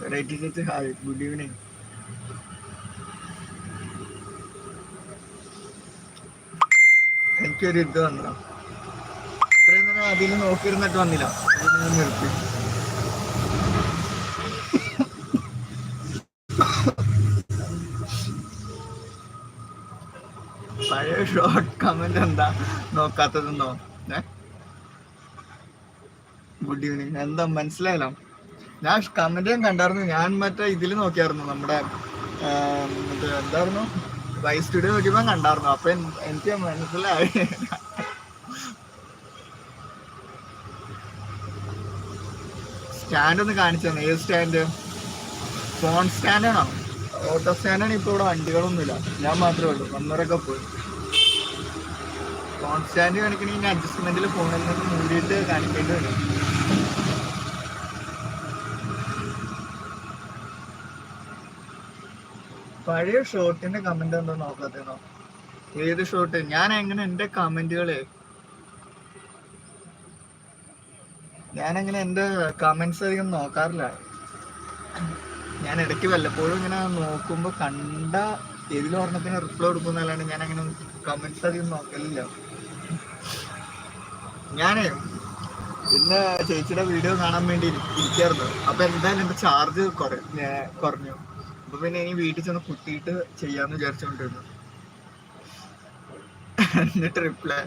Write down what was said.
ചേച്ചി hi good evening എനിക്കൊരു ഇത് വന്നോ ഇത്രയും നേരം അതിൽ നോക്കിയിരുന്നിട്ട് വന്നില്ല. ഞാൻ നിർത്തി പഴയ ഷോർട്ട് കമന്റ് എന്താ? നോക്കാത്തതെന്നോ? ഗുഡ് ഈവനിങ് എന്താ? മനസ്സിലായല്ലോ. ഞാൻ കമന്റ് ഞാൻ കണ്ടായിരുന്നു. ഞാൻ മറ്റേ ഇതിൽ നോക്കിയായിരുന്നു നമ്മുടെ എന്തായിരുന്നു? വൈ സ്റ്റുഡിയോ നോക്കിയപ്പോ കണ്ടായിരുന്നു. അപ്പൊ എനിക്ക് മനസ്സിലായി. സ്റ്റാൻഡ് ഒന്ന് കാണിച്ചു തന്നെ. ഏത് സ്റ്റാൻഡ് ഫോൺ സ്റ്റാൻഡാണോ ഓട്ടോ സ്റ്റാൻഡാണ് ഇപ്പൊ ഇവിടെ വണ്ടികളൊന്നുമില്ല. ഞാൻ മാത്രമേ ഉള്ളൂ. വന്നവരൊക്കെ പോയി. ഫോൺ സ്റ്റാൻഡ് കാണിക്കണമെങ്കിൽ അഡ്ജസ്റ്റ്മെന്റിൽ ഫോണിൽ നിന്ന് മൂടിയിട്ട് കാണിക്കേണ്ടി വരും. പഴയ ഷോർട്ടിന്റെ കമന്റ് എന്തോ നോക്കാത്തേനോ ഏത് ഷോർട്ട് ഞാൻ എങ്ങനെ എന്റെ കമന്റുകൾ എങ്ങനെ എന്റെ കമന്റ്സ് അധികം നോക്കാറില്ല. ഞാൻ ഇടയ്ക്ക് വല്ലപ്പോഴും ഇങ്ങനെ നോക്കുമ്പോ കണ്ട ഏതിലും ഒരെണ്ണത്തിന് റിപ്ലൈ കൊടുക്കുന്നല്ലാണ്ട് ഞാൻ അങ്ങനെ കമന്റ്സ് അധികം നോക്കലില്ല. ഞാനേ ഇന്ന് ചേച്ചിയുടെ വീഡിയോ കാണാൻ വേണ്ടി ഇരി- ഇരിക്കായിരുന്നു. അപ്പൊ എന്തായാലും എന്റെ ചാർജ് കുറഞ്ഞു. അപ്പൊ പിന്നെ ഇനി വീട്ടിൽ ചെന്ന് കുത്തിയിട്ട് ചെയ്യാന്ന് വിചാരിച്ചോണ്ടിരുന്നു. എന്നിട്ട് റിപ്ലൈ